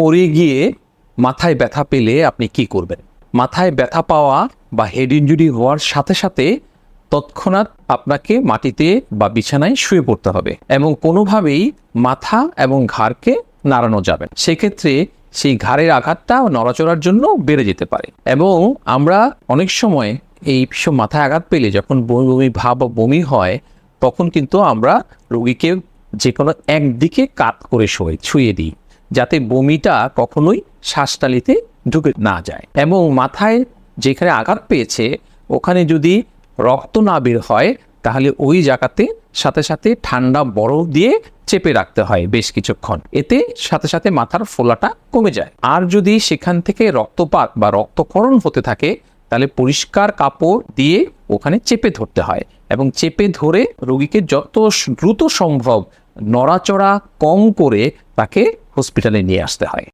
পড়ে গিয়ে মাথায় ব্যথা পেলে আপনি কি করবেন? মাথায় ব্যথা পাওয়া বা হেড ইনজুরি হওয়ার সাথে সাথে তৎক্ষণাৎ আপনাকে মাটিতে বা বিছানায় শুয়ে পড়তে হবে এবং কোনোভাবেই মাথা এবং ঘাড়কে নাড়ানো যাবে সেক্ষেত্রে সেই ঘাড়ের আঘাতটা নড়াচড়ার জন্য বেড়ে যেতে পারে এবং আমরা অনেক সময় এই সব মাথায় আঘাত পেলে যখন বমি বমি ভাব বা বমি হয়, তখন কিন্তু আমরা রোগীকে যে কোনো একদিকে কাত করে শুয়ে ছুঁয়ে দিই। যাতে বমিটা কখনোই শ্বাসনালীতে ঢুকে না যায়। এবং মাথায় যেখানে আঘাত পেয়েছে, ওখানে যদি রক্ত না বের হয়, তাহলে ওই জায়গাতে সাথে সাথে ঠান্ডা বরফ দিয়ে চেপে রাখতে হয় বেশ কিছুক্ষণ। এতে সাথে সাথে মাথার ফোলাটা কমে যায়। আর যদি সেখান থেকে রক্তপাত বা রক্তকরণ হতে থাকে, তাহলে পরিষ্কার কাপড় দিয়ে ওখানে চেপে ধরতে হয় এবং চেপে ধরে রোগীকে যত দ্রুত সম্ভব নড়াচড়া কম করে তাকে হসপিটালে নিয়ে আসতে হয়।